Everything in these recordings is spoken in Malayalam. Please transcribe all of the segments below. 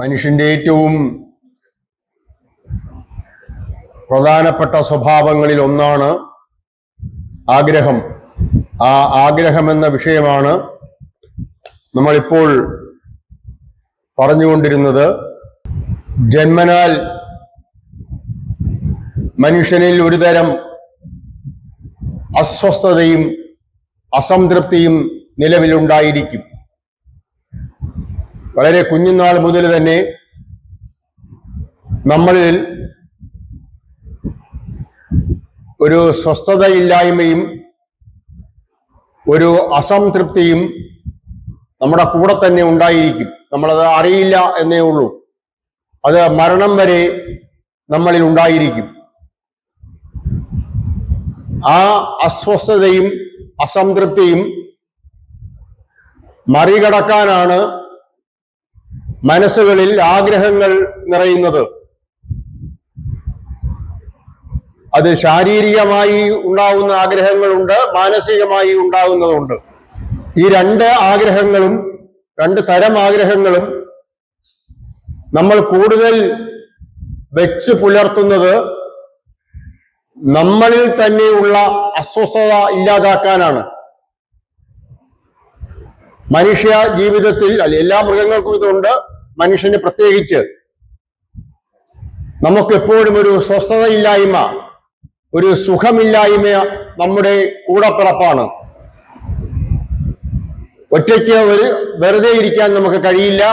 മനുഷ്യന്റെ ഏറ്റവും പ്രധാനപ്പെട്ട സ്വഭാവങ്ങളിൽ ഒന്നാണ് ആഗ്രഹം. ആ ആഗ്രഹം എന്ന വിഷയമാണ് നമ്മളിപ്പോൾ പറഞ്ഞുകൊണ്ടിരുന്നത്. ജന്മനാൽ മനുഷ്യനിൽ ഒരുതരം അസ്വസ്ഥതയും അസംതൃപ്തിയും നിലവിലുണ്ടായിരിക്കും. വളരെ കുഞ്ഞുനാൾ മുതൽ തന്നെ നമ്മളിൽ ഒരു സ്വസ്ഥതയില്ലായ്മയും ഒരു അസംതൃപ്തിയും നമ്മുടെ കൂടെ തന്നെ ഉണ്ടായിരിക്കും. നമ്മളത് അറിയില്ല എന്നേ ഉള്ളൂ. അത് മരണം വരെ നമ്മളിൽ ഉണ്ടായിരിക്കും. ആ അസ്വസ്ഥതയും അസംതൃപ്തിയും മറികടക്കാനാണ് മനസ്സുകളിൽ ആഗ്രഹങ്ങൾ നിറയുന്നത്. അത് ശാരീരികമായി ഉണ്ടാവുന്ന ആഗ്രഹങ്ങളുണ്ട് മാനസികമായി ഉണ്ടാകുന്നതുണ്ട് ഈ രണ്ട് ആഗ്രഹങ്ങളും രണ്ട് തരം ആഗ്രഹങ്ങളും നമ്മൾ കൂടുതൽ വെച്ച് പുലർത്തുന്നത് നമ്മളിൽ തന്നെയുള്ള അസ്വസ്ഥത ഇല്ലാതാക്കാനാണ്. മനുഷ്യ ജീവിതത്തിൽ അല്ല എല്ലാ മൃഗങ്ങൾക്കും ഇതുണ്ട്. മനുഷ്യന് പ്രത്യേകിച്ച് നമുക്ക് എപ്പോഴും ഒരു സ്വസ്ഥതയില്ലായ്മ ഒരു സുഖമില്ലായ്മ നമ്മുടെ കൂടപ്പിറപ്പാണ്. ഒറ്റയ്ക്ക് ഒരു വെറുതെ ഇരിക്കാൻ നമുക്ക് കഴിയില്ല.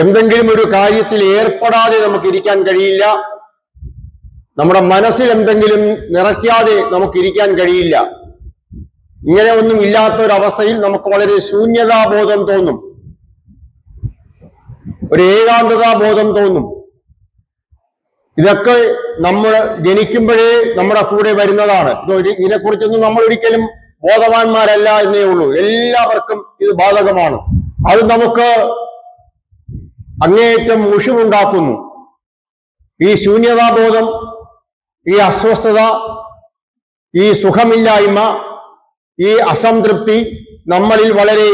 എന്തെങ്കിലും ഒരു കാര്യത്തിൽ ഏർപ്പെടാതെ നമുക്ക് ഇരിക്കാൻ കഴിയില്ല. നമ്മുടെ മനസ്സിൽ എന്തെങ്കിലും നിറയ്ക്കാതെ നമുക്ക് ഇരിക്കാൻ കഴിയില്ല. ഇങ്ങനെ ഒന്നും ഇല്ലാത്ത ഒരു അവസ്ഥയിൽ നമുക്ക് വളരെ ശൂന്യതാബോധം തോന്നും. ഒരു ഏകാന്തതാ ബോധം തോന്നും. ഇതൊക്കെ നമ്മൾ ജനിക്കുമ്പോഴേ നമ്മുടെ കൂടെ വരുന്നതാണ്. ഇത് ഇതിനെക്കുറിച്ചൊന്നും നമ്മൾ ഒരിക്കലും ബോധവാന്മാരല്ല എന്നേ ഉള്ളൂ. എല്ലാവർക്കും ഇത് ബാധകമാണ്. അത് നമുക്ക് അങ്ങേയറ്റം മുഷിവുണ്ടാക്കുന്നു ഈ ശൂന്യതാബോധം ഈ അസ്വസ്ഥത ഈ സുഖമില്ലായ്മ ഈ അസംതൃപ്തി നമ്മളിൽ വളരെ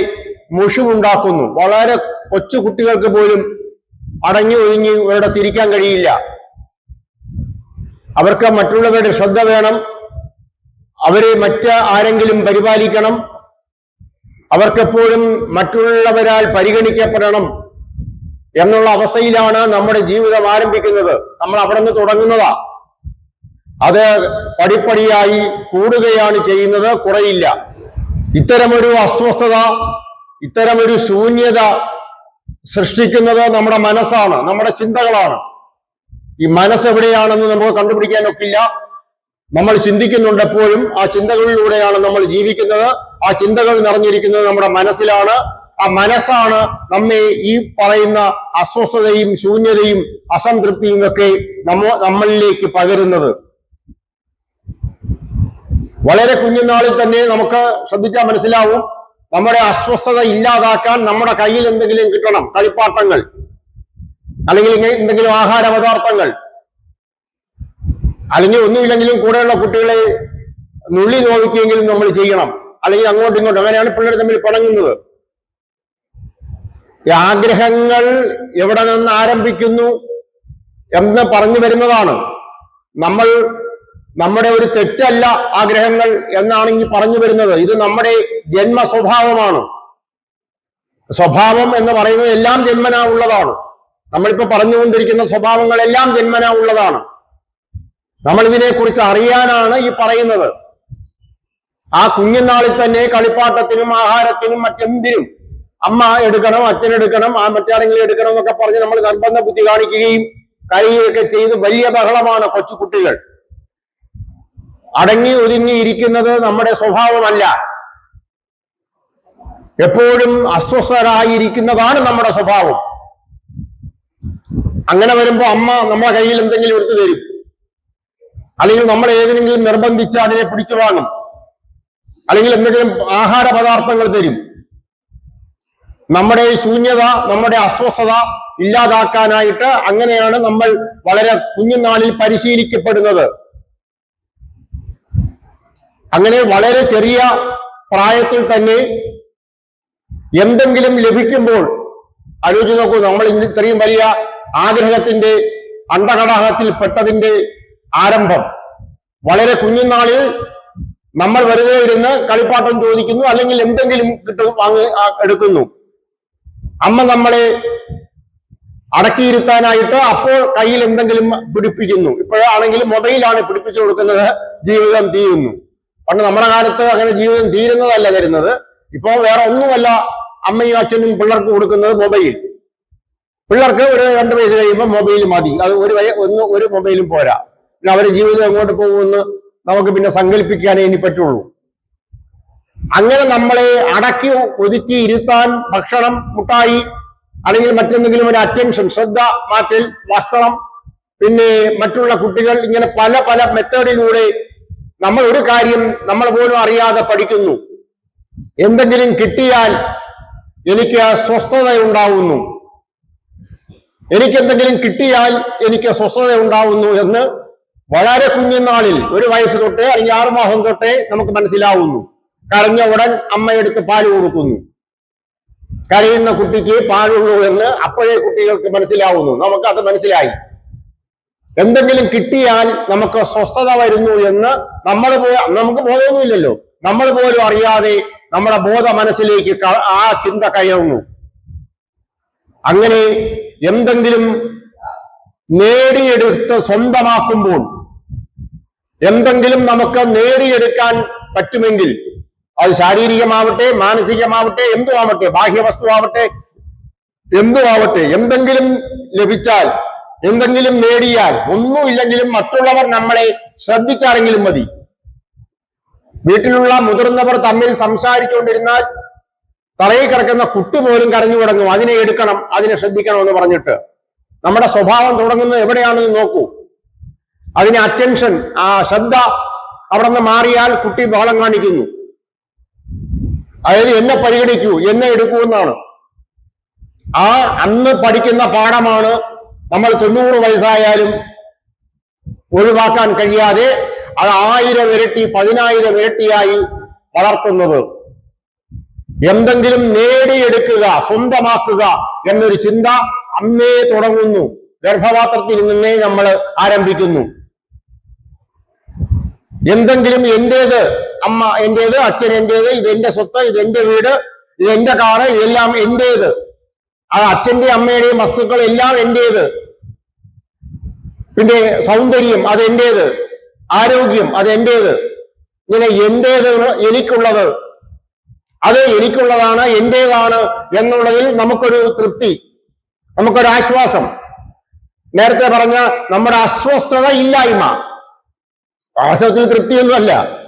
മുഷിവുണ്ടാക്കുന്നു. വളരെ കൊച്ചു കുട്ടികൾക്ക് പോലും അടങ്ങി ഒതുങ്ങി ഇവരുടെ തിരിക്കാൻ കഴിയില്ല. അവർക്ക് മറ്റുള്ളവരുടെ ശ്രദ്ധ വേണം. അവരെ മറ്റ് ആരെങ്കിലും പരിപാലിക്കണം. അവർക്കെപ്പോഴും മറ്റുള്ളവരാൽ പരിഗണിക്കപ്പെടണം എന്നുള്ള അവസ്ഥയിലാണ് നമ്മുടെ ജീവിതം ആരംഭിക്കുന്നത്. നമ്മൾ അവിടെ നിന്ന് തുടങ്ങുന്നതാ. അത് പടിപ്പടിയായി കൂടുകയാണ് ചെയ്യുന്നത്. കുറയില്ല. ഇത്തരമൊരു അസ്വസ്ഥത ഇത്തരമൊരു ശൂന്യത സൃഷ്ടിക്കുന്നത് നമ്മുടെ മനസ്സാണ് നമ്മുടെ ചിന്തകളാണ്. ഈ മനസ്സ് എവിടെയാണെന്ന് നമുക്ക് കണ്ടുപിടിക്കാനൊക്കില്ല. നമ്മൾ ചിന്തിക്കുന്നുണ്ട് എപ്പോഴും ആ ചിന്തകളിലൂടെയാണ് നമ്മൾ ജീവിക്കുന്നത്. ആ ചിന്തകൾ നിറഞ്ഞിരിക്കുന്നത് നമ്മുടെ മനസ്സിലാണ്. ആ മനസ്സാണ് നമ്മെ ഈ പറയുന്ന അസ്വസ്ഥതയും ശൂന്യതയും അസംതൃപ്തിയും ഒക്കെ നമ്മ നമ്മളിലേക്ക് പകരുന്നത്. വളരെ കുഞ്ഞുനാളിൽ തന്നെ നമുക്ക് ശ്രദ്ധിച്ചാൽ മനസ്സിലാവും. നമ്മുടെ അസ്വസ്ഥത ഇല്ലാതാക്കാൻ നമ്മുടെ കയ്യിൽ എന്തെങ്കിലും കിട്ടണം. കളിപ്പാട്ടങ്ങൾ. അല്ലെങ്കിൽ എന്തെങ്കിലും ആഹാര പദാർത്ഥങ്ങൾ. അല്ലെങ്കിൽ ഒന്നുമില്ലെങ്കിലും കൂടെയുള്ള കുട്ടികളെ നുള്ളി നോവിക്കുകയെങ്കിലും നമ്മൾ ചെയ്യണം. അല്ലെങ്കിൽ അങ്ങോട്ടും ഇങ്ങോട്ടും. അങ്ങനെയാണ് പിള്ളേർ തമ്മിൽ പിണങ്ങുന്നത്. ഈ ആഗ്രഹങ്ങൾ എവിടെ നിന്ന് ആരംഭിക്കുന്നു എന്ന് പറഞ്ഞു വരുന്നതാണ്. നമ്മൾ നമ്മുടെ ഒരു തെറ്റല്ല ആഗ്രഹങ്ങൾ എന്നാണ് ഇനി പറഞ്ഞു വരുന്നത്. ഇത് നമ്മുടെ ജന്മ സ്വഭാവമാണ് സ്വഭാവം എന്ന് പറയുന്നത് എല്ലാം ജന്മനാ ഉള്ളതാണ്. നമ്മളിപ്പോ പറഞ്ഞുകൊണ്ടിരിക്കുന്ന സ്വഭാവങ്ങളെല്ലാം ജന്മനാ ഉള്ളതാണ്. നമ്മൾ ഇതിനെക്കുറിച്ച് അറിയാനാണ് ഈ പറയുന്നത്. ആ കുഞ്ഞുനാളിൽ തന്നെ കളിപ്പാട്ടത്തിനും ആഹാരത്തിനും മറ്റെന്തിനും അമ്മ എടുക്കണം അച്ഛൻ എടുക്കണം ആ മറ്റാരെങ്കിലും എടുക്കണം എന്നൊക്കെ പറഞ്ഞ് നമ്മൾ നിർബന്ധ ബുദ്ധി കാണിക്കുകയും കരയുകയൊക്കെ ചെയ്ത് വലിയ ബഹളമാണ് കൊച്ചുകുട്ടികൾ. അടങ്ങി ഒതുങ്ങിയിരിക്കുന്നത് നമ്മുടെ സ്വഭാവമല്ല. എപ്പോഴും അസ്വസ്ഥരായിരിക്കുന്നതാണ് നമ്മുടെ സ്വഭാവം. അങ്ങനെ വരുമ്പോ അമ്മ നമ്മുടെ കയ്യിൽ എന്തെങ്കിലും എടുത്തു തരും. അല്ലെങ്കിൽ നമ്മൾ ഏതെങ്കിലും നിർബന്ധിച്ച് അതിനെ പിടിച്ചു വാങ്ങും. അല്ലെങ്കിൽ എന്തെങ്കിലും ആഹാര പദാർത്ഥങ്ങൾ തരും. നമ്മുടെ ശൂന്യത നമ്മുടെ അസ്വസ്ഥത ഇല്ലാതാക്കാനായിട്ട് അങ്ങനെയാണ് നമ്മൾ വളരെ കുഞ്ഞുനാളിൽ പരിശീലിക്കപ്പെടുന്നത്. അങ്ങനെ വളരെ ചെറിയ പ്രായത്തിൽ തന്നെ എന്തെങ്കിലും ലഭിക്കുമ്പോൾ ആലോചിച്ച് നോക്കൂ നമ്മൾ ഇത്രയും വലിയ ആഗ്രഹത്തിന്റെ അണ്ടകടാഹത്തിൽ പെട്ടതിന്റെ ആരംഭം. വളരെ കുഞ്ഞുനാളിൽ നമ്മൾ വെറുതെ ഇരുന്ന് കളിപ്പാട്ടം ചോദിക്കുന്നു അല്ലെങ്കിൽ എന്തെങ്കിലും കിട്ടും വാങ്ങി എടുക്കുന്നു. അമ്മ നമ്മളെ അടക്കിയിരുത്താനായിട്ട് അപ്പോൾ കയ്യിൽ എന്തെങ്കിലും പിടിപ്പിക്കുന്നു. ഇപ്പോഴാണെങ്കിൽ മൊബൈലാണ് പിടിപ്പിച്ചു കൊടുക്കുന്നത് ജീവിതം തീരുന്നു പണ്ട് നമ്മുടെ കാലത്ത് അങ്ങനെ ജീവിതം തീരുന്നതല്ല തരുന്നത്. ഇപ്പോ വേറെ ഒന്നുമല്ല അമ്മയും അച്ഛനും പിള്ളേർക്ക് കൊടുക്കുന്നത് മൊബൈൽ പിള്ളേർക്ക് ഒരു രണ്ട് വയസ്സ് കഴിയുമ്പോൾ മൊബൈൽ മതി. അത് ഒരു ഒന്ന് ഒരു മൊബൈലും പോരാ. പിന്നെ അവരുടെ ജീവിതം എങ്ങോട്ട് പോകുമെന്ന് നമുക്ക് പിന്നെ സങ്കല്പിക്കാനേ ഇനി പറ്റുള്ളൂ. അങ്ങനെ നമ്മളെ അടക്കി ഒതുക്കി ഇരുത്താൻ ഭക്ഷണം മുട്ടായി അല്ലെങ്കിൽ മറ്റെന്തെങ്കിലും ഒരു അറ്റൻഷൻ ശ്രദ്ധ മാറ്റൽ വസ്ത്രം പിന്നെ മറ്റുള്ള കുട്ടികൾ ഇങ്ങനെ പല പല മെത്തേഡിലൂടെ നമ്മൾ ഒരു കാര്യം നമ്മൾ പോലും അറിയാതെ പഠിക്കുന്നു. എന്തെങ്കിലും കിട്ടിയാൽ എനിക്ക് സ്വസ്ഥത ഉണ്ടാവുന്നു. എനിക്കെന്തെങ്കിലും കിട്ടിയാൽ എനിക്ക് സ്വസ്ഥത ഉണ്ടാവുന്നു എന്ന് വളരെ കുഞ്ഞുനാളിൽ ഒരു വയസ്സ് തൊട്ടേ അല്ലെങ്കിൽ ആറുമാസം തൊട്ടേ നമുക്ക് മനസ്സിലാവുന്നു. കരഞ്ഞ ഉടൻ അമ്മയെടുത്ത് പാൽ കൊടുക്കുന്നു. കരയുന്ന കുട്ടിക്ക് പാലുള്ളൂ എന്ന് അപ്പോഴേ കുട്ടികൾക്ക് മനസ്സിലാവുന്നു. നമുക്കത് മനസ്സിലായി. എന്തെങ്കിലും കിട്ടിയാൽ നമുക്ക് സ്വസ്ഥത വരുന്നു എന്ന് നമ്മൾ നമുക്ക് ബോധമൊന്നുമില്ലല്ലോ. നമ്മൾ പോലും അറിയാതെ നമ്മുടെ ബോധ മനസ്സിലേക്ക് ആ ചിന്ത കയറുന്നു. അങ്ങനെ എന്തെങ്കിലും നേടിയെടുത്ത് സ്വന്തമാക്കുമ്പോൾ എന്തെങ്കിലും നമുക്ക് നേടിയെടുക്കാൻ പറ്റുമെങ്കിൽ അത് ശാരീരികമാവട്ടെ മാനസികമാവട്ടെ എന്തുമാവട്ടെ ബാഹ്യവസ്തുവാവട്ടെ ബാഹ്യവസ്തു ആവട്ടെ എന്തു ആവട്ടെ എന്തെങ്കിലും ലഭിച്ചാൽ എന്തെങ്കിലും നേടിയാൽ ഒന്നുമില്ലെങ്കിലും മറ്റുള്ളവർ നമ്മളെ ശ്രദ്ധിച്ചാണെങ്കിലും മതി. വീട്ടിലുള്ള മുതിർന്നവർ തമ്മിൽ സംസാരിച്ചുകൊണ്ടിരുന്നാൽ തറയിൽ കിടക്കുന്ന കുട്ടി പോലും കരഞ്ഞു തുടങ്ങും. അതിനെ എടുക്കണം അതിനെ ശ്രദ്ധിക്കണം എന്ന് പറഞ്ഞിട്ട്. നമ്മുടെ സ്വഭാവം തുടങ്ങുന്നത് എവിടെയാണെന്ന് നോക്കൂ. അതിന് അറ്റൻഷൻ ആ ശ്രദ്ധ അവിടെ നിന്ന് മാറിയാൽ കുട്ടി ബഹളം കാണിക്കുന്നു. അതായത് എന്നെ പരിഗണിക്കൂ എന്നെ എടുക്കൂ എന്നാണ്. ആ അന്ന് പഠിക്കുന്ന പാഠമാണ് നമ്മൾ തൊണ്ണൂറ് വയസ്സായാലും ഒഴിവാക്കാൻ കഴിയാതെ അത് ആയിരം ഇരട്ടി പതിനായിരം ഇരട്ടിയായി വളർത്തുന്നത്. എന്തെങ്കിലും നേടിയെടുക്കുക സ്വന്തമാക്കുക എന്നൊരു ചിന്ത അന്നേ തുടങ്ങുന്നു. ഗർഭപാത്രത്തിൽ നിന്നേ നമ്മൾ ആരംഭിക്കുന്നു. എന്തെങ്കിലും എന്റേത് അമ്മ എന്റേത് അച്ഛൻ എന്റേത് ഇത് എന്റെ സ്വത്ത് ഇത് എന്റെ വീട് ഇത് എന്റെ കാറ് ഇതെല്ലാം എന്റേത്. ആ അച്ഛന്റെ അമ്മയുടെയും വസ്തുക്കൾ എല്ലാം എന്റേത്. പിന്നെ സൗന്ദര്യം അത് എന്റേത്? ആരോഗ്യം അത് എന്റേത്? ഇങ്ങനെ എന്റേത് എനിക്കുള്ളത്. അത് എനിക്കുള്ളതാണ് എന്റേതാണ് എന്നുള്ളതിൽ നമുക്കൊരു തൃപ്തി നമുക്കൊരു ആശ്വാസം. നേരത്തെ പറഞ്ഞ നമ്മുടെ അസ്വസ്ഥത ഇല്ലായ്മ. വാസ്തവത്തിൽ തൃപ്തിയൊന്നുമല്ല.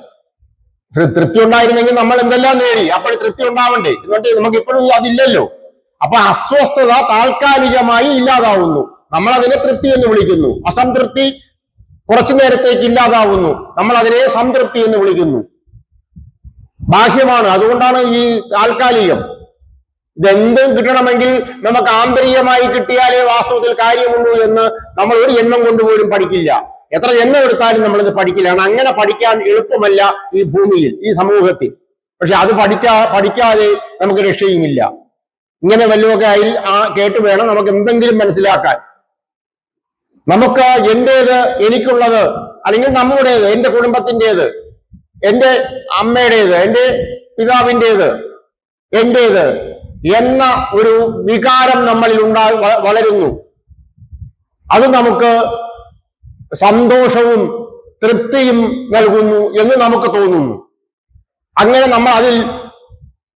തൃപ്തി ഉണ്ടായിരുന്നെങ്കിൽ നമ്മൾ എന്തെല്ലാം നേടി? അപ്പോൾ തൃപ്തി ഉണ്ടാവണ്ടേ. എന്നിട്ട് നമുക്ക് ഇപ്പോഴും അതില്ലല്ലോ. അപ്പൊ അസ്വസ്ഥത താൽക്കാലികമായി ഇല്ലാതാവുന്നു. നമ്മൾ അതിനെ തൃപ്തി എന്ന് വിളിക്കുന്നു. അസംതൃപ്തി കുറച്ചു നേരത്തേക്ക് ഇല്ലാതാവുന്നു. നമ്മൾ അതിനെ സംതൃപ്തി എന്ന് വിളിക്കുന്നു. ബാഹ്യമാണ്. അതുകൊണ്ടാണ് ഈ താൽക്കാലികം. ഇതെന്തും കിട്ടണമെങ്കിൽ നമുക്ക് ആന്തരികമായി കിട്ടിയാലേ വാസ്തവത്തിൽ കാര്യമുള്ളൂ എന്ന് നമ്മൾ ഒരു ജന്മം കൊണ്ടുപോലും പഠിക്കില്ല. എത്ര ജന്മം എടുത്താലും നമ്മളിത് പഠിക്കില്ല. അങ്ങനെ പഠിക്കാൻ എളുപ്പമല്ല ഈ ഭൂമിയിൽ ഈ സമൂഹത്തിൽ. പക്ഷെ അത് പഠിക്കാ പഠിക്കാതെ നമുക്ക് രക്ഷയുമില്ല. ഇങ്ങനെ വല്ലതൊക്കെ ആ കേട്ട് വേണം നമുക്ക് എന്തെങ്കിലും മനസ്സിലാക്കാൻ. നമുക്ക് എന്റേത് എനിക്കുള്ളത് അല്ലെങ്കിൽ നമ്മുടേത് എന്റെ കുടുംബത്തിന്റെത് എന്റെ അമ്മയുടേത് എന്റെ പിതാവിന്റെത് എന്റേത് എന്ന ഒരു വികാരം നമ്മളിൽ ഉണ്ടാ വളരുന്നു. അത് നമുക്ക് സന്തോഷവും തൃപ്തിയും നൽകുന്നു എന്ന് നമുക്ക് തോന്നുന്നു. അങ്ങനെ നമ്മൾ അതിൽ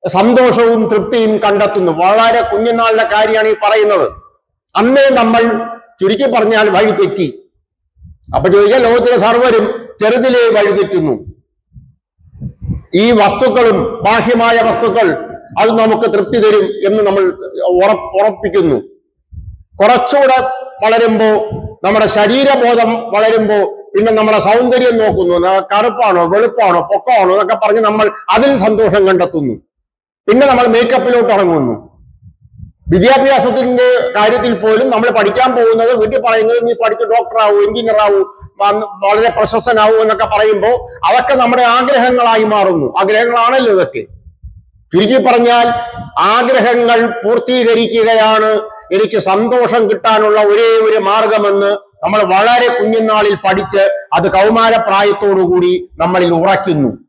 സന്തോഷവും തൃപ്തിയും കണ്ടെത്തുന്നു. വളരെ കുഞ്ഞുനാളിലെ കാര്യമാണ് ഈ പറയുന്നത്. അന്നേ നമ്മൾ ചുരുക്കി പറഞ്ഞാൽ വഴി തെറ്റി. അപ്പൊ ചോദിക്കാൻ ലോകത്തിലെ സർവരും ചെറുതിലെ വഴി തെറ്റുന്നു. ഈ വസ്തുക്കളും ബാഹ്യമായ വസ്തുക്കൾ അത് നമുക്ക് തൃപ്തി തരും എന്ന് നമ്മൾ ഉറപ്പിക്കുന്നു. കുറച്ചുകൂടെ വളരുമ്പോ നമ്മുടെ ശരീരബോധം വളരുമ്പോ പിന്നെ നമ്മുടെ സൗന്ദര്യം നോക്കുന്നു. കറുപ്പാണോ വെളുപ്പാണോ പൊക്കമാണോ എന്നൊക്കെ പറഞ്ഞ് നമ്മൾ അതിൽ സന്തോഷം കണ്ടെത്തുന്നു. പിന്നെ നമ്മൾ മേക്കപ്പിലോട്ട് ഇറങ്ങുന്നു. വിദ്യാഭ്യാസത്തിന്റെ കാര്യത്തിൽ പോലും നമ്മൾ പഠിക്കാൻ പോകുന്നത് വീട്ടിൽ പറയുന്നത് നീ പഠിച്ച് ഡോക്ടറാവൂ എഞ്ചിനീയറാവൂ വളരെ പ്രശസ്തനാവൂ എന്നൊക്കെ പറയുമ്പോൾ അതൊക്കെ നമ്മുടെ ആഗ്രഹങ്ങളായി മാറുന്നു. ആഗ്രഹങ്ങളാണല്ലോ ഇതൊക്കെ. ചുരുക്കി പറഞ്ഞാൽ ആഗ്രഹങ്ങൾ പൂർത്തീകരിക്കുകയാണ്. എനിക്ക് സന്തോഷം കിട്ടാനുള്ള ഒരേ ഒരു മാർഗമെന്ന് നമ്മൾ വളരെ കുഞ്ഞുനാളിൽ പഠിച്ച് അത് കൗമാരപ്രായത്തോടുകൂടി നമ്മളിൽ ഉറയ്ക്കുന്നു.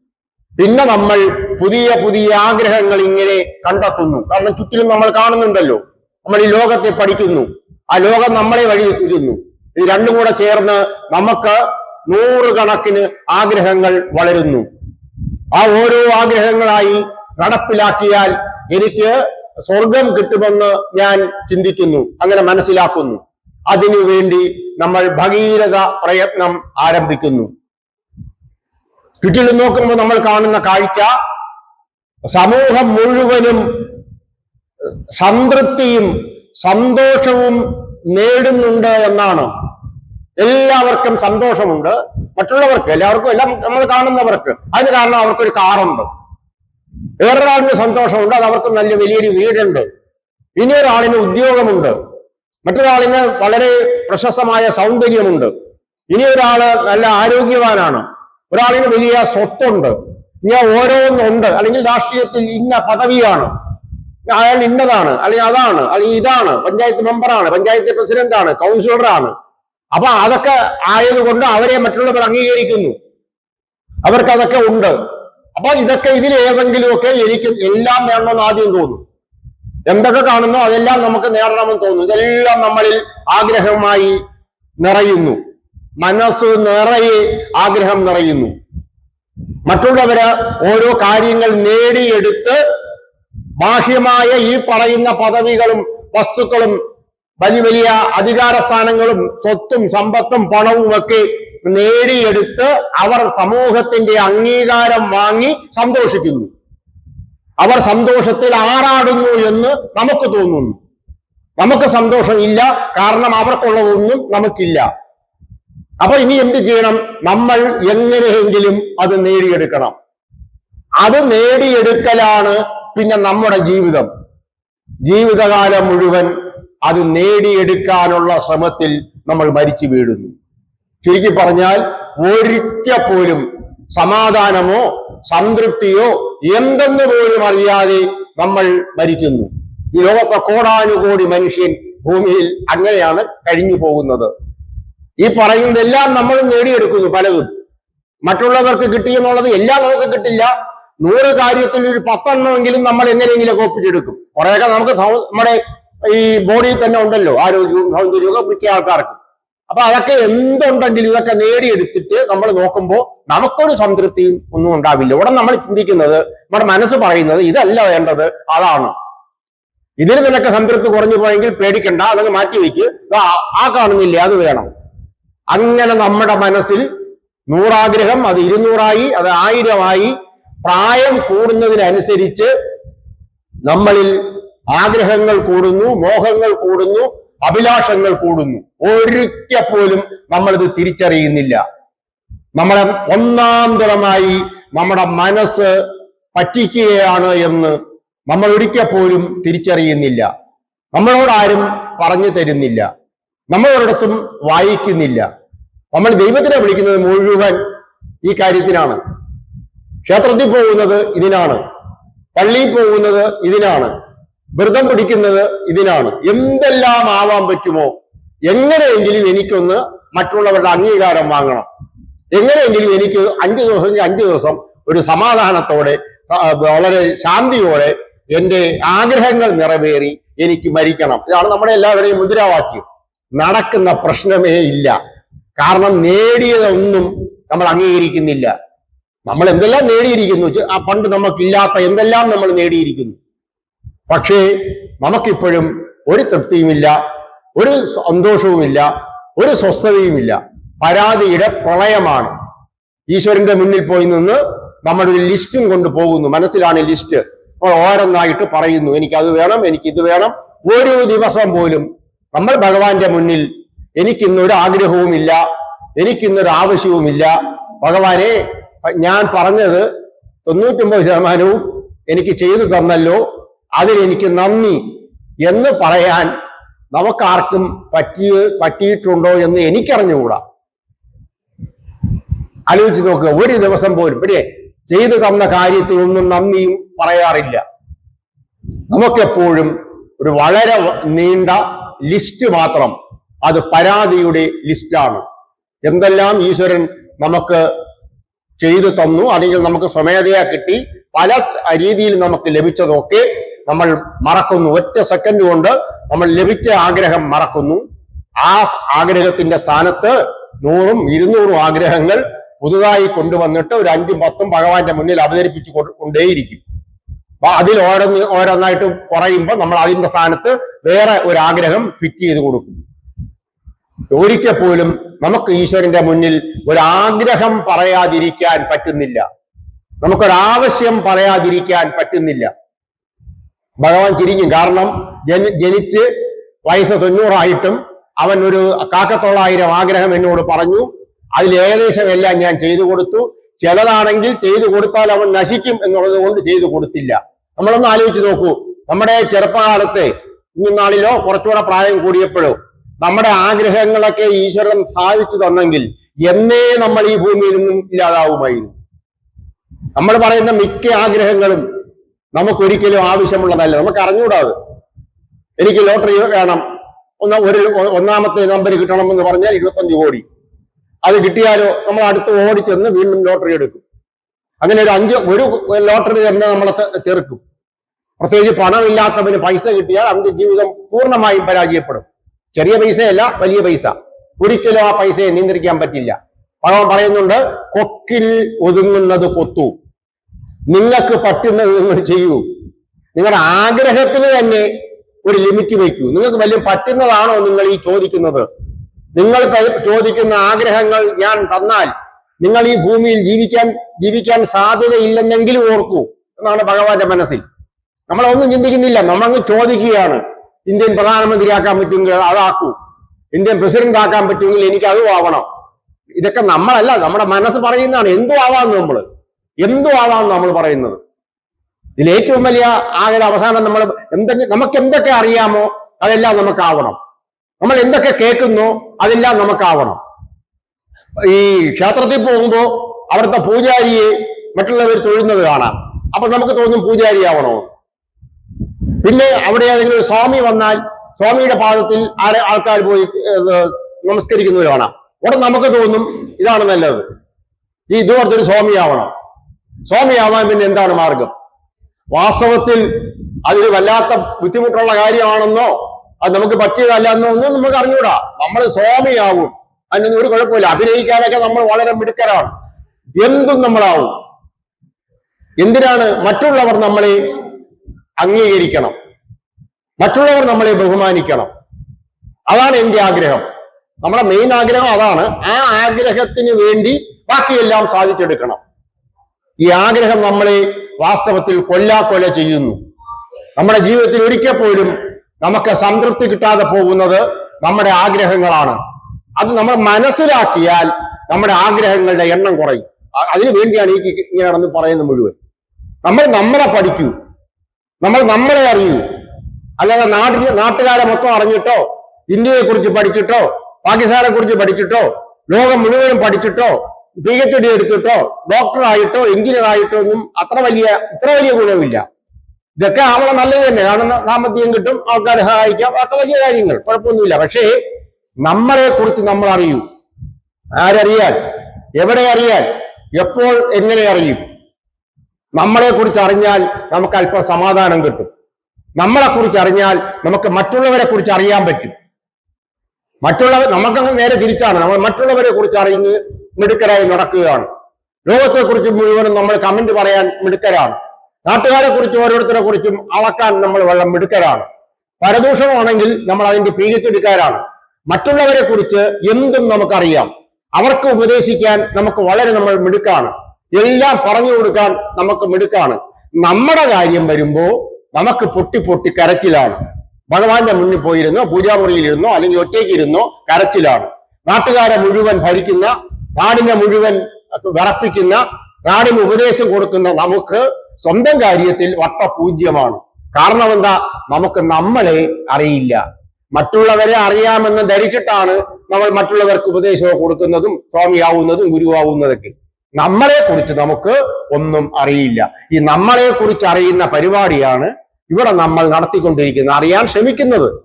പിന്നെ നമ്മൾ പുതിയ പുതിയ ആഗ്രഹങ്ങൾ ഇങ്ങനെ കണ്ടെത്തുന്നു. കാരണം ചുറ്റിലും നമ്മൾ കാണുന്നുണ്ടല്ലോ. നമ്മൾ ഈ ലോകത്തെ പഠിക്കുന്നു. ആ ലോകം നമ്മളെ വഴിയെത്തിക്കുന്നു ഇത് രണ്ടും കൂടെ ചേർന്ന് നമുക്ക് നൂറുകണക്കിന് ആഗ്രഹങ്ങൾ വളരുന്നു. ആ ഓരോ ആഗ്രഹങ്ങളായി നടപ്പിലാക്കിയാൽ എനിക്ക് സ്വർഗം കിട്ടുമെന്ന് ഞാൻ ചിന്തിക്കുന്നു. അങ്ങനെ മനസ്സിലാക്കുന്നു. അതിനുവേണ്ടി നമ്മൾ ഭഗീരഥ പ്രയത്നം ആരംഭിക്കുന്നു. ചുറ്റിലും നോക്കുമ്പോൾ നമ്മൾ കാണുന്ന കാഴ്ച സമൂഹം മുഴുവനും സംതൃപ്തിയും സന്തോഷവും നേടുന്നുണ്ട് എന്നാണ്. എല്ലാവർക്കും സന്തോഷമുണ്ട്. മറ്റുള്ളവർക്ക് എല്ലാവർക്കും എല്ലാം നമ്മൾ കാണുന്നവർക്ക് അതിന് കാരണം അവർക്കൊരു കാറുണ്ട്. വേറൊരാളിന് സന്തോഷമുണ്ട് അത് അവർക്ക് നല്ല വലിയൊരു വീടുണ്ട്. ഇനി ഒരാളിന് ഉദ്യോഗമുണ്ട്. മറ്റൊരാളിന് വളരെ പ്രശസ്തമായ സൗന്ദര്യമുണ്ട്. ഇനി ഒരാൾ നല്ല ആരോഗ്യവാനാണ്. ഒരാളിന് വലിയ സ്വത്തുണ്ട്. ഇങ്ങനെ ഓരോന്നുണ്ട്. അല്ലെങ്കിൽ രാഷ്ട്രീയത്തിൽ ഇന്ന പദവിയാണ്. അയാൾ ഇന്നതാണ്. അല്ലെങ്കിൽ അതാണ്. അല്ലെങ്കിൽ ഇതാണ്. പഞ്ചായത്ത് മെമ്പറാണ്. പഞ്ചായത്ത് പ്രസിഡന്റാണ്. കൗൺസിലറാണ്. അപ്പൊ അതൊക്കെ ആയതുകൊണ്ട് അവരെ മറ്റുള്ളവർ അംഗീകരിക്കുന്നു. അവർക്ക് അതൊക്കെ ഉണ്ട്. അപ്പൊ ഇതൊക്കെ ഇതിൽ ഏതെങ്കിലുമൊക്കെ എനിക്ക് എല്ലാം നേടണമെന്ന് ആദ്യം തോന്നും. എന്തൊക്കെ കാണുന്നു അതെല്ലാം നമുക്ക് നേടണമെന്ന് തോന്നുന്നു ഇതെല്ലാം നമ്മളിൽ ആഗ്രഹമായി നിറയുന്നു. മനസ്സ് നിറയെ ആഗ്രഹം നിറയുന്നു. മറ്റുള്ളവര് ഓരോ കാര്യങ്ങൾ നേടിയെടുത്ത് ബാഹ്യമായ ഈ പറയുന്ന പദവികളും വസ്തുക്കളും വലിയ വലിയ അധികാര സ്ഥാനങ്ങളും സ്വത്തും സമ്പത്തും പണവും ഒക്കെ നേടിയെടുത്ത് അവർ സമൂഹത്തിന്റെ അംഗീകാരം വാങ്ങി സന്തോഷിക്കുന്നു. അവർ സന്തോഷത്തിൽ ആറാടുന്നു എന്ന് നമുക്ക് തോന്നുന്നു. നമുക്ക് സന്തോഷമില്ല കാരണം അവർക്കുള്ളതൊന്നും നമുക്കില്ല. അപ്പൊ ഇനി എന്ത് ചെയ്യണം? നമ്മൾ എങ്ങനെയെങ്കിലും അത് നേടിയെടുക്കണം. അത് നേടിയെടുക്കലാണ് പിന്നെ നമ്മുടെ ജീവിതം. ജീവിതകാലം മുഴുവൻ അത് നേടിയെടുക്കാനുള്ള ശ്രമത്തിൽ നമ്മൾ മരിച്ചു വീഴുന്നു. ചുരുക്കി പറഞ്ഞാൽ ഒരിക്കൽ പോലും സമാധാനമോ സംതൃപ്തിയോ എന്തെന്ന് പോലും അറിയാതെ നമ്മൾ മരിക്കുന്നു. ഈ ലോകത്തെ കോടാനുകോടി മനുഷ്യൻ ഭൂമിയിൽ അങ്ങനെയാണ് കഴിഞ്ഞു പോകുന്നത് ഈ പറയുന്നതെല്ലാം നമ്മൾ നേടിയെടുക്കുന്നു പലതും. മറ്റുള്ളവർക്ക് കിട്ടിയെന്നുള്ളത് എല്ലാം നമുക്ക് കിട്ടില്ല. നൂറ് കാര്യത്തിൽ ഒരു പത്തെണ്ണമെങ്കിലും നമ്മൾ എങ്ങനെയെങ്കിലും ഒപ്പിച്ചെടുക്കും. കുറേയൊക്കെ നമുക്ക് നമ്മുടെ ഈ ബോഡിയിൽ തന്നെ ഉണ്ടല്ലോ ആരോഗ്യവും സൗന്ദര്യവും മിക്ക ആൾക്കാർക്ക്. അപ്പൊ അതൊക്കെ എന്തുണ്ടെങ്കിലും ഇതൊക്കെ നേടിയെടുത്തിട്ട് നമ്മൾ നോക്കുമ്പോൾ നമുക്കൊരു സംതൃപ്തിയും ഒന്നും ഉണ്ടാവില്ല. ഇവിടെ നമ്മൾ ചിന്തിക്കുന്നത് നമ്മുടെ മനസ്സ് പറയുന്നത് ഇതല്ല വേണ്ടത് അതാണ്. ഇതിന് നിനക്ക് സംതൃപ്തി കുറഞ്ഞു പോയെങ്കിൽ പേടിക്കണ്ട അതൊക്കെ മാറ്റി വയ്ക്ക് ആ കാണുന്നില്ലേ അത് വേണം. അങ്ങനെ നമ്മുടെ മനസ്സിൽ നൂറാഗ്രഹം അത് ഇരുന്നൂറായി അത് ആയിരമായി പ്രായം കൂടുന്നതിനനുസരിച്ച് നമ്മളിൽ ആഗ്രഹങ്ങൾ കൂടുന്നു മോഹങ്ങൾ കൂടുന്നു അഭിലാഷങ്ങൾ കൂടുന്നു. ഒരിക്കൽ പോലും നമ്മളിത് തിരിച്ചറിയുന്നില്ല. നമ്മളെ ഒന്നാം തരമായി നമ്മുടെ മനസ്സ് പറ്റിക്കുകയാണ് എന്ന് നമ്മൾ ഒരിക്കൽ പോലും തിരിച്ചറിയുന്നില്ല. നമ്മളോടാരും പറഞ്ഞു തരുന്നില്ല. നമ്മളൊരിടത്തും വായിക്കുന്നില്ല. നമ്മൾ ദൈവത്തിനെ വിളിക്കുന്നത് മുഴുവൻ ഈ കാര്യത്തിനാണ്. ക്ഷേത്രത്തിൽ പോകുന്നത് ഇതിനാണ്. പള്ളിയിൽ പോകുന്നത് ഇതിനാണ്. വ്രതം പിടിക്കുന്നത് ഇതിനാണ്. എന്തെല്ലാം ആവാൻ പറ്റുമോ? എങ്ങനെയെങ്കിലും എനിക്കൊന്ന് മറ്റുള്ളവരുടെ അംഗീകാരം വാങ്ങണം. എങ്ങനെയെങ്കിലും എനിക്ക് അഞ്ചു ദിവസം അഞ്ചു ദിവസം ഒരു സമാധാനത്തോടെ വളരെ ശാന്തിയോടെ എന്റെ ആഗ്രഹങ്ങൾ നിറവേറി എനിക്ക് മരിക്കണം. ഇതാണ് നമ്മുടെ എല്ലാവരുടെയും മുദ്രാവാക്യം. നടക്കുന്ന പ്രശ്നമേ ഇല്ല. കാരണം നേടിയതൊന്നും നമ്മൾ അംഗീകരിക്കുന്നില്ല. നമ്മൾ എന്തെല്ലാം നേടിയിരിക്കുന്നു? ആ പണ്ട് നമുക്കില്ലാത്ത എന്തെല്ലാം നമ്മൾ നേടിയിരിക്കുന്നു? പക്ഷേ നമുക്കിപ്പോഴും ഒരു തൃപ്തിയുമില്ല ഒരു സന്തോഷവുമില്ല ഒരു സ്വസ്ഥതയുമില്ല. പരാതിയുടെ പ്രളയമാണ്. ഈശ്വരന്റെ മുന്നിൽ പോയി നിന്ന് നമ്മളൊരു ലിസ്റ്റും കൊണ്ട് പോകുന്നു. മനസ്സിലാണ് ലിസ്റ്റ്. നമ്മൾ ഓരോന്നായിട്ട് പറയുന്നു. എനിക്കത് വേണം എനിക്കിത് വേണം. ഒരു ദിവസം പോലും നമ്മൾ ഭഗവാന്റെ മുന്നിൽ എനിക്കിന്നൊരു ആഗ്രഹവുമില്ല എനിക്കിന്നൊരു ആവശ്യവുമില്ല. ഭഗവാനെ ഞാൻ പറഞ്ഞത് തൊണ്ണൂറ്റൊമ്പത് ശതമാനവും എനിക്ക് ചെയ്തു തന്നല്ലോ അതിനെനിക്ക് നന്ദി എന്ന് പറയാൻ നമുക്കാർക്കും പറ്റിയ പറ്റിയിട്ടുണ്ടോ എന്ന് എനിക്കറിഞ്ഞുകൂടാ. ആലോചിച്ച് നോക്കുക ഒരു ദിവസം പോലും പിന്നെ ചെയ്തു തന്ന കാര്യത്തിനൊന്നും നന്ദിയും പറയാറില്ല. നമുക്കെപ്പോഴും ഒരു വളരെ നീണ്ട ലിസ്റ്റ് മാത്രം. അത് പരാതിയുടെ ലിസ്റ്റാണ്. എന്തെല്ലാം ഈശ്വരൻ നമുക്ക് ചെയ്തു തന്നു അല്ലെങ്കിൽ നമുക്ക് സ്വമേധയാ കിട്ടി പല രീതിയിൽ നമുക്ക് ലഭിച്ചതൊക്കെ നമ്മൾ മറക്കുന്നു. ഒറ്റ സെക്കൻഡ് കൊണ്ട് നമ്മൾ ലഭിച്ച ആഗ്രഹം മറക്കുന്നു. ആ ആഗ്രഹത്തിന്റെ സ്ഥാനത്ത് നൂറും ഇരുന്നൂറും ആഗ്രഹങ്ങൾ പുതുതായി കൊണ്ടുവന്നിട്ട് ഒരു അഞ്ചും പത്തും ഭഗവാന്റെ മുന്നിൽ അവതരിപ്പിച്ചു കൊണ്ടേയിരിക്കും. അപ്പൊ അതിൽ ഓരോന്ന് ഓരോന്നായിട്ട് കുറയുമ്പോൾ നമ്മൾ അതിന്റെ സ്ഥാനത്ത് വേറെ ഒരു ആഗ്രഹം ഫിറ്റ് ചെയ്ത് കൊടുക്കും. ഒരിക്കൽ പോലും നമുക്ക് ഈശ്വരന്റെ മുന്നിൽ ഒരാഗ്രഹം പറയാതിരിക്കാൻ പറ്റുന്നില്ല. നമുക്കൊരാവശ്യം പറയാതിരിക്കാൻ പറ്റുന്നില്ല. ഭഗവാൻ ചിരിക്കും. കാരണം ജനി ജനിച്ച് വയസ്സ് തൊണ്ണൂറായിട്ടും അവൻ ഒരു കാക്കത്തൊള്ളായിരം ആഗ്രഹം എന്നോട് പറഞ്ഞു. അതിൽ ഏകദേശം എല്ലാം ഞാൻ ചെയ്തു കൊടുത്തു. ചിലതാണെങ്കിൽ ചെയ്തു കൊടുത്താൽ അവൻ നശിക്കും എന്നുള്ളത് കൊണ്ട് ചെയ്തു കൊടുത്തില്ല. നമ്മളൊന്ന് ആലോചിച്ച് നോക്കൂ. നമ്മുടെ ചെറുപ്പകാലത്തെ ഇന്നാളിലോ കുറച്ചുകൂടെ പ്രായം കൂടിയപ്പോഴോ നമ്മുടെ ആഗ്രഹങ്ങളൊക്കെ ഈശ്വരൻ സാധിച്ചു തന്നെങ്കിൽ എന്നേ നമ്മൾ ഈ ഭൂമിയിൽ നിന്നും ഇല്ലാതാവുമായിരുന്നു. നമ്മൾ പറയുന്ന മിക്ക ആഗ്രഹങ്ങളും നമുക്കൊരിക്കലും ആവശ്യമുള്ളതല്ല. നമുക്ക് അറിഞ്ഞുകൂടാതെ എനിക്ക് ലോട്ടറി വേണം. ഒന്ന് ഒരു ഒന്നാമത്തെ നമ്പർ കിട്ടണമെന്ന് പറഞ്ഞാൽ ഇരുപത്തഞ്ച് കോടി. അത് കിട്ടിയാലോ നമ്മൾ അടുത്ത് ഓടിച്ചെന്ന് വീണ്ടും ലോട്ടറി എടുക്കും. അങ്ങനെ ഒരു അഞ്ച് ഒരു ലോട്ടറി തന്നെ നമ്മളെ തീർക്കും പ്രത്യേകിച്ച് പണമില്ലാത്തവന് പൈസ കിട്ടിയാൽ അവന്റെ ജീവിതം പൂർണമായും പരാജയപ്പെടും. ചെറിയ പൈസയല്ല വലിയ പൈസ. ഒരിക്കലും ആ പൈസയെ നിയന്ത്രിക്കാൻ പറ്റില്ല. ഭഗവാൻ പറയുന്നുണ്ട് കൊക്കിൽ ഒതുങ്ങുന്നത് കൊത്തു. നിങ്ങൾക്ക് പറ്റുന്നത് നിങ്ങൾ ചെയ്യൂ. നിങ്ങളുടെ ആഗ്രഹത്തിന് തന്നെ ഒരു ലിമിറ്റ് വയ്ക്കൂ. നിങ്ങൾക്ക് വലിയ പറ്റുന്നതാണോ നിങ്ങൾ ഈ ചോദിക്കുന്നത്? നിങ്ങൾ ചോദിക്കുന്ന ആഗ്രഹങ്ങൾ ഞാൻ തന്നാൽ നിങ്ങൾ ഈ ഭൂമിയിൽ ജീവിക്കാൻ ജീവിക്കാൻ സാധ്യതയില്ലെന്നെങ്കിലും ഓർക്കൂ എന്നാണ് ഭഗവാന്റെ മനസ്സിൽ. നമ്മളൊന്നും ചിന്തിക്കുന്നില്ല നമ്മളങ്ങ് ചോദിക്കുകയാണ്. ഇന്ത്യൻ പ്രധാനമന്ത്രിയാക്കാൻ പറ്റുമെങ്കിൽ അതാക്കൂ. ഇന്ത്യൻ പ്രസിഡന്റ് ആക്കാൻ പറ്റുമെങ്കിൽ എനിക്ക് അതും ആവണം. ഇതൊക്കെ നമ്മളല്ല നമ്മുടെ മനസ്സ് പറയുന്നതാണ് എന്തും ആവാന്ന് നമ്മൾ എന്തും ആവാന്ന് നമ്മൾ പറയുന്നത്. ഇതിൽ ഏറ്റവും വലിയ ആകെ അവസാനം നമ്മൾ എന്തെങ്കിലും നമുക്ക് എന്തൊക്കെ അറിയാമോ അതെല്ലാം നമുക്കാവണം. നമ്മൾ എന്തൊക്കെ കേൾക്കുന്നു അതെല്ലാം നമുക്കാവണം. ഈ ക്ഷേത്രത്തിൽ പോകുമ്പോൾ അവിടുത്തെ പൂജാരിയെ മറ്റുള്ളവർ തൊഴുന്നത് കാണാം. അപ്പൊ നമുക്ക് തോന്നും പൂജാരി ആവണോ പിന്നെ അവിടെ ഏതെങ്കിലും സ്വാമി വന്നാൽ സ്വാമിയുടെ പാദത്തിൽ ആരെ ആൾക്കാർ പോയി നമസ്കരിക്കുന്നത് കാണാം. ഉടൻ നമുക്ക് തോന്നും ഇതാണ് നല്ലത്. ഈ ഇതുപോലത്തെ ഒരു സ്വാമിയാവണം. സ്വാമിയാവാൻ പിന്നെ എന്താണ് മാർഗം? വാസ്തവത്തിൽ അതൊരു വല്ലാത്ത ബുദ്ധിമുട്ടുള്ള കാര്യമാണെന്നോ അത് നമുക്ക് പറ്റിയതല്ല എന്നൊന്നും നമുക്ക് അറിഞ്ഞൂടാ. നമ്മൾ സ്വാമിയാവും. അതിനൊന്നും ഒരു കുഴപ്പമില്ല. അഭിനയിക്കാനൊക്കെ നമ്മൾ വളരെ മിടുക്കരാണ്. എന്തും നമ്മളാവും. എന്തിനാണ് മറ്റുള്ളവർ നമ്മളെ അംഗീകരിക്കണം? മറ്റുള്ളവർ നമ്മളെ ബഹുമാനിക്കണം. അതാണ് എന്റെ ആഗ്രഹം. നമ്മുടെ മെയിൻ ആഗ്രഹം അതാണ് ആ ആഗ്രഹത്തിന് വേണ്ടി ബാക്കിയെല്ലാം സാധിച്ചെടുക്കണം. ഈ ആഗ്രഹം നമ്മളെ വാസ്തവത്തിൽ കൊല്ലാക്കൊല ചെയ്യുന്നു. നമ്മുടെ ജീവിതത്തിൽ ഒരിക്കൽ പോലും നമുക്ക് സംതൃപ്തി കിട്ടാതെ പോകുന്നത് നമ്മുടെ ആഗ്രഹങ്ങളാണ്. അത് നമ്മൾ മനസ്സിലാക്കിയാൽ നമ്മുടെ ആഗ്രഹങ്ങളുടെ എണ്ണം കുറയും. അതിനു വേണ്ടിയാണ് ഈ ഇങ്ങനെ നടന്ന് പറയുന്നത് മുഴുവൻ. നമ്മൾ നമ്മളെ പഠിക്കൂ. നമ്മൾ നമ്മളെ അറിയൂ. അല്ലാതെ നാട്ടിൽ നാട്ടുകാരെ മൊത്തം അറിഞ്ഞിട്ടോ ഇന്ത്യയെ കുറിച്ച് പഠിച്ചിട്ടോ പാകിസ്ഥാനെ കുറിച്ച് പഠിച്ചിട്ടോ ലോകം മുഴുവനും പഠിച്ചിട്ടോ പി എച്ച് ഡി എടുത്തിട്ടോ ഡോക്ടറായിട്ടോ എഞ്ചിനീയർ ആയിട്ടോ ഒന്നും അത്ര വലിയ ഇത്ര വലിയ ഗുണമില്ല. ഇതൊക്കെ ആവണം നല്ലത് തന്നെ. കാരണം സാമ്പത്തികം കിട്ടും ആൾക്കാരെ സഹായിക്കാം അതൊക്കെ വലിയ കാര്യങ്ങൾ. കുഴപ്പമൊന്നുമില്ല. പക്ഷേ നമ്മളെ കുറിച്ച് നമ്മൾ അറിയൂ. ആരറിയാൻ എവിടെ അറിയാൻ? എപ്പോൾ എങ്ങനെ അറിയും? നമ്മളെ കുറിച്ച് അറിഞ്ഞാൽ നമുക്ക് അല്പം സമാധാനം കിട്ടും. നമ്മളെ കുറിച്ച് അറിഞ്ഞാൽ നമുക്ക് മറ്റുള്ളവരെ കുറിച്ച് അറിയാൻ പറ്റും. മറ്റുള്ളവർ നമുക്കങ്ങ് നേരെ തിരിച്ചാണ്. നമ്മൾ മറ്റുള്ളവരെ കുറിച്ച് അറിഞ്ഞ് മിടുക്കരായി നടക്കുകയാണ്. ലോകത്തെ കുറിച്ച് മുഴുവനും നമ്മൾ കമന്റ് പറയാൻ മിടുക്കരാണ്. നാട്ടുകാരെ കുറിച്ചും ഓരോരുത്തരെ കുറിച്ചും അളക്കാൻ നമ്മൾ വെള്ളം മിടുക്കരാണ്. പരദൂഷണമാണെങ്കിൽ നമ്മൾ അതിന്റെ പീഡിച്ചെടുക്കാരാണ് മറ്റുള്ളവരെ കുറിച്ച് എന്തും നമുക്കറിയാം. അവർക്ക് ഉപദേശിക്കാൻ നമുക്ക് വളരെ നമ്മൾ മിടുക്കാണ്. എല്ലാം പറഞ്ഞു കൊടുക്കാൻ നമുക്ക് മിടുക്കാണ്. നമ്മുടെ കാര്യം വരുമ്പോ നമുക്ക് പൊട്ടി പൊട്ടി കരച്ചിലാണ്. ഭഗവാന്റെ മുന്നിൽ പോയിരുന്നോ പൂജാമുറിയിലിരുന്നോ അല്ലെങ്കിൽ ഒറ്റയ്ക്ക് ഇരുന്നോ കരച്ചിലാണ്. നാട്ടുകാരെ മുഴുവൻ ഭരിക്കുന്ന നാടിനെ മുഴുവൻ വിറപ്പിക്കുന്ന നാടിന് ഉപദേശം കൊടുക്കുന്ന നമുക്ക് സ്വന്തം കാര്യത്തിൽ വട്ടപൂജ്യമാണ്. കാരണം എന്താ? നമുക്ക് നമ്മളെ അറിയില്ല. മറ്റുള്ളവരെ അറിയാമെന്ന് ധരിച്ചിട്ടാണ് നമ്മൾ മറ്റുള്ളവർക്ക് ഉപദേശം കൊടുക്കുന്നതും സ്വാമിയാവുന്നതും ഗുരുവാവുന്നതൊക്കെ. നമ്മളെ കുറിച്ച് നമുക്ക് ഒന്നും അറിയില്ല. ഈ നമ്മളെ കുറിച്ച് അറിയുന്ന പരിപാടിയാണ് ഇവിടെ നമ്മൾ നടത്തിക്കൊണ്ടിരിക്കുന്നത്. അറിയാൻ ശ്രമിക്കുന്നത്.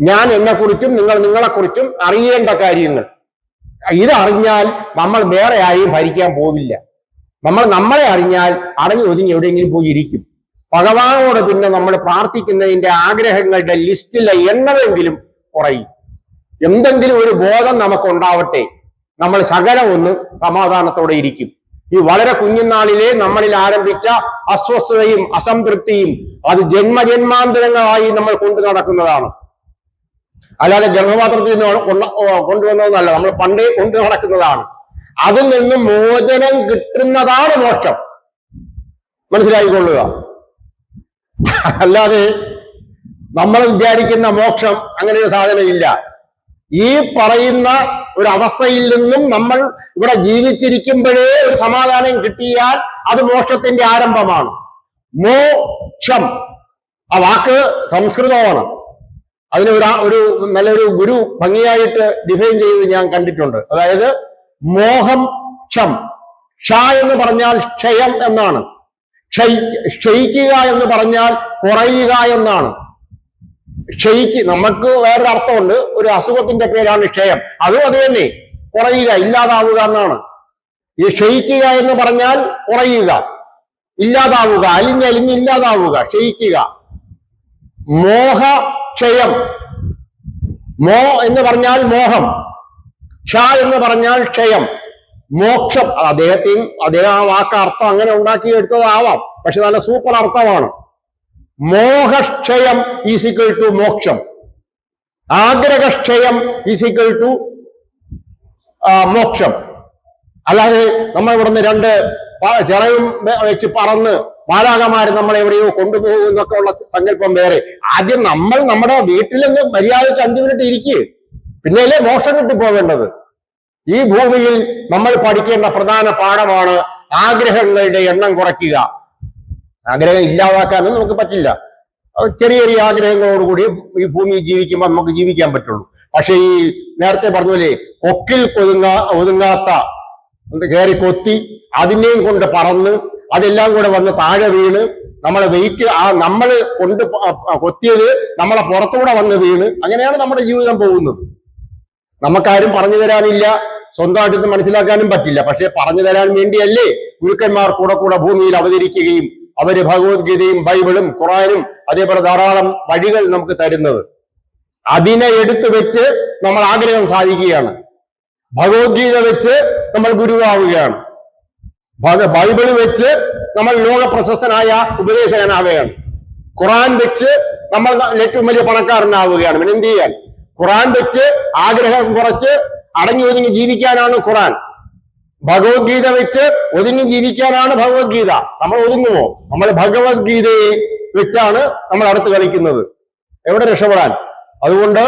ഞാൻ എന്നെക്കുറിച്ചും നിങ്ങൾ നിങ്ങളെക്കുറിച്ചും അറിയേണ്ട കാര്യങ്ങൾ. ഇതറിഞ്ഞാൽ നമ്മൾ വേറെ ആരെയും ഭരിക്കാൻ പോവില്ല. നമ്മൾ നമ്മളെ അറിഞ്ഞാൽ അറിഞ്ഞു ഒതുങ്ങി എവിടെയെങ്കിലും പോയി ഇരിക്കും. ഭഗവാനോട് പിന്നെ നമ്മൾ പ്രാർത്ഥിക്കുന്നതിന്റെ ആഗ്രഹങ്ങളുടെ ലിസ്റ്റിലെ എണ്ണമെങ്കിലും കുറയും. എന്തെങ്കിലും ഒരു ബോധം നമുക്കുണ്ടാവട്ടെ. നമ്മൾ ശകലം ഒന്ന് സമാധാനത്തോടെ ഇരിക്കും. ഈ വളരെ കുഞ്ഞുനാളിലെ നമ്മളിൽ ആരംഭിച്ച അസ്വസ്ഥതയും അസംതൃപ്തിയും അത് ജന്മജന്മാന്തരങ്ങളായി നമ്മൾ കൊണ്ടു നടക്കുന്നതാണ്. അല്ലാതെ ഗർഭപാത്രത്തിൽ നിന്ന് കൊണ്ടുവന്നതെന്നല്ല നമ്മൾ പണ്ടേ കൊണ്ടു നടക്കുന്നതാണ്. അതിൽ നിന്ന് മോചനം കിട്ടുന്നതാണ് മോക്ഷം. മനസ്സിലായിക്കൊള്ളുക. അല്ലാതെ നമ്മൾ വിചാരിക്കുന്ന മോക്ഷം അങ്ങനെ ഒരു സാധനമില്ല. ഈ പറയുന്ന ഒരു അവസ്ഥയിൽ നിന്നും നമ്മൾ ഇവിടെ ജീവിച്ചിരിക്കുമ്പോഴേ ഒരു സമാധാനം കിട്ടിയാൽ അത് മോക്ഷത്തിന്റെ ആരംഭമാണ്. മോക്ഷം. ആ വാക്ക് സംസ്കൃതമാണ്. അതിന് ഒരു ഒരു നല്ലൊരു ഗുരു ഭംഗിയായിട്ട് ഡിഫൈൻ ചെയ്ത് ഞാൻ കണ്ടിട്ടുണ്ട്. അതായത് മോഹം ക്ഷം ക്ഷ എന്ന് പറഞ്ഞാൽ ക്ഷയം എന്നാണ്. ക്ഷയി ക്ഷയിക്കുക എന്ന് പറഞ്ഞാൽ കുറയുക എന്നാണ്. ക്ഷയിക്ക് നമുക്ക് വേറൊരു അർത്ഥമുണ്ട്. ഒരു അസുഖത്തിന്റെ പേരാണ് ക്ഷയം. അതും അത് തന്നെ. കുറയുക ഇല്ലാതാവുക എന്നാണ്. ഈ ക്ഷയിക്കുക എന്ന് പറഞ്ഞാൽ കുറയുക. ഇല്ലാതാവുക അലിഞ്ഞ് അലിഞ്ഞ് ഇല്ലാതാവുക ക്ഷയിക്കുക. മോഹ ക്ഷയം. മോ എന്ന് പറഞ്ഞാൽ മോഹം. ക്ഷ എന്ന് പറഞ്ഞാൽ ക്ഷയം. മോക്ഷം. അദ്ദേഹത്തെയും അദ്ദേഹം ആ വാക്ക് അർത്ഥം അങ്ങനെ ഉണ്ടാക്കിയെടുത്തതാവാം. പക്ഷെ നല്ല സൂപ്പർ അർത്ഥമാണ്. മോഹക്ഷയം ഈസിക്കൾ ടു മോക്ഷം. ആഗ്രഹക്ഷയം ഈസിക്കൾ ടു മോക്ഷം. അല്ലാതെ നമ്മൾ ഇവിടുന്ന് രണ്ട് ചിറയും വെച്ച് പറന്ന് ബാലാകമാര് നമ്മളെ എവിടെയോ കൊണ്ടുപോകും എന്നൊക്കെ ഉള്ള സങ്കല്പം വേറെ. ആദ്യം നമ്മൾ നമ്മുടെ വീട്ടിൽ നിന്ന് മര്യാദയ്ക്ക് അഞ്ചു മിനിറ്റ് ഇരിക്കുക പിന്നെയല്ലേ മോക്ഷം കിട്ടിപ്പോകേണ്ടത് ഈ ഭൂമിയിൽ നമ്മൾ പഠിക്കേണ്ട പ്രധാന പാഠമാണ് ആഗ്രഹങ്ങളുടെ എണ്ണം കുറയ്ക്കുക. ആഗ്രഹം ഇല്ലാതാക്കാനും നമുക്ക് പറ്റില്ല. ചെറിയ ചെറിയ ആഗ്രഹങ്ങളോടുകൂടി ഈ ഭൂമിയിൽ ജീവിക്കുമ്പോൾ നമുക്ക് ജീവിക്കാൻ പറ്റുള്ളൂ. പക്ഷെ ഈ നേരത്തെ പറഞ്ഞ കൊക്കിൽ കൊതുങ്ങാ ഒതുങ്ങാത്ത കയറി കൊത്തി അതിനെയും കൊണ്ട് പറന്ന് അതെല്ലാം കൂടെ വന്ന് താഴെ വീണ് നമ്മളെ വെയിറ്റ് ആ നമ്മൾ കൊണ്ട് കൊത്തിയത് നമ്മളെ പുറത്തുകൂടെ വന്ന് വീണ് അങ്ങനെയാണ് നമ്മുടെ ജീവിതം പോകുന്നത്. നമുക്കാരും പറഞ്ഞു തരാനില്ല. സ്വന്തമായിട്ട് മനസ്സിലാക്കാനും പറ്റില്ല. പക്ഷെ പറഞ്ഞു തരാൻ വേണ്ടിയല്ലേ ഗുരുക്കന്മാർ കൂടെ കൂടെ ഭൂമിയിൽ അവതരിക്കുകയും അവർ ഭഗവത്ഗീതയും ബൈബിളും ഖുറാനും അതേപോലെ ധാരാളം വഴികൾ നമുക്ക് തരുന്നത്. അതിനെ എടുത്തു വെച്ച് നമ്മൾ ആഗ്രഹം സാധിക്കുകയാണ്. ഭഗവത്ഗീത വെച്ച് നമ്മൾ ഗുരുവാവുകയാണ്. ബൈബിൾ വെച്ച് നമ്മൾ ലോക പ്രശസ്തനായ ഉപദേശകനാവുകയാണ്. ഖുറാൻ വെച്ച് നമ്മൾ ഏറ്റവും വലിയ പണക്കാരനാവുകയാണ്. പിന്നെ എന്ത് ചെയ്യാൻ? ഖുറാൻ വെച്ച് ആഗ്രഹം കുറച്ച് അടങ്ങി ഒതുങ്ങി ജീവിക്കാനാണ് ഖുറാൻ. ഭഗവത്ഗീത വെച്ച് ഒതുങ്ങി ജീവിക്കാനാണ് ഭഗവത്ഗീത. നമ്മൾ ഒതുങ്ങുമോ? നമ്മൾ ഭഗവത്ഗീതയെ വെച്ചാണ് നമ്മൾ അടുത്ത് കളിക്കുന്നത്. എവിടെ രക്ഷപ്പെടാൻ? അതുകൊണ്ട്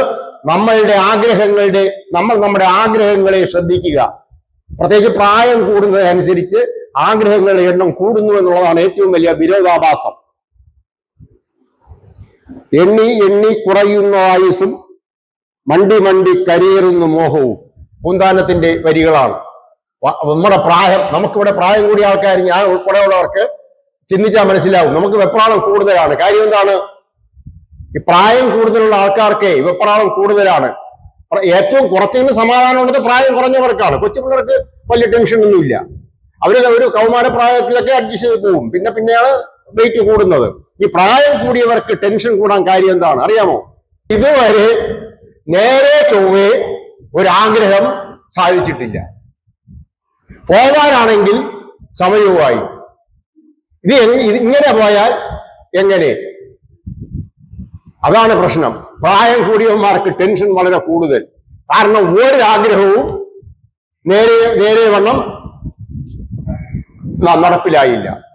നമ്മളുടെ ആഗ്രഹങ്ങളുടെ നമ്മൾ നമ്മുടെ ആഗ്രഹങ്ങളെ ശ്രദ്ധിക്കുക. പ്രത്യേകിച്ച് പ്രായം കൂടുന്നതനുസരിച്ച് ആഗ്രഹങ്ങളുടെ എണ്ണം കൂടുന്നു എന്നുള്ളതാണ് ഏറ്റവും വലിയ വിരോധാഭാസം. എണ്ണി എണ്ണി കുറയുന്ന ആയുസും മണ്ടി മണ്ടി കരിയേറുന്ന മോഹവും. പൂന്താനത്തിന്റെ വരികളാണ്. നമ്മുടെ പ്രായം നമുക്കിവിടെ പ്രായം കൂടിയ ആൾക്കാർ ഞാൻ ഉൾപ്പെടെയുള്ളവർക്ക് ചിന്തിച്ചാൽ മനസ്സിലാവും. നമുക്ക് വെപ്രാളം കൂടുതലാണ്. കാര്യം എന്താണ്? ഈ പ്രായം കൂടുതലുള്ള ആൾക്കാർക്ക് വെപ്രാളം കൂടുതലാണ്. ഏറ്റവും കുറച്ചെങ്കിലും സമാധാനം ഉള്ളത് പ്രായം കുറഞ്ഞവർക്കാണ്. കൊച്ചു പിള്ളേർക്ക് വലിയ ടെൻഷൻ ഒന്നുമില്ല അവർ ഒരു കൗമാര പ്രായത്തിലൊക്കെ അഡ്ജസ്റ്റ് ചെയ്ത് പോകും പിന്നെ പിന്നെയാണ് വെയിറ്റ് കൂടുന്നത്. ഈ പ്രായം കൂടിയവർക്ക് ടെൻഷൻ കൂടാൻ കാര്യം എന്താണ്? അറിയാമോ? ഇതുവരെ നേരെ ചൊവ്വേ ഒരാഗ്രഹം സാധിച്ചിട്ടില്ല. പോവാനാണെങ്കിൽ സമയവുമായി. ഇത് ഇങ്ങനെ പോയാൽ എങ്ങനെ? അതാണ് പ്രശ്നം. പ്രായം കൂടിയവന്മാർക്ക് ടെൻഷൻ വളരെ കൂടുതൽ. കാരണം ഒരാഗ്രഹവും നേരെ നേരെ വണ്ണം നടപ്പിലായില്ല.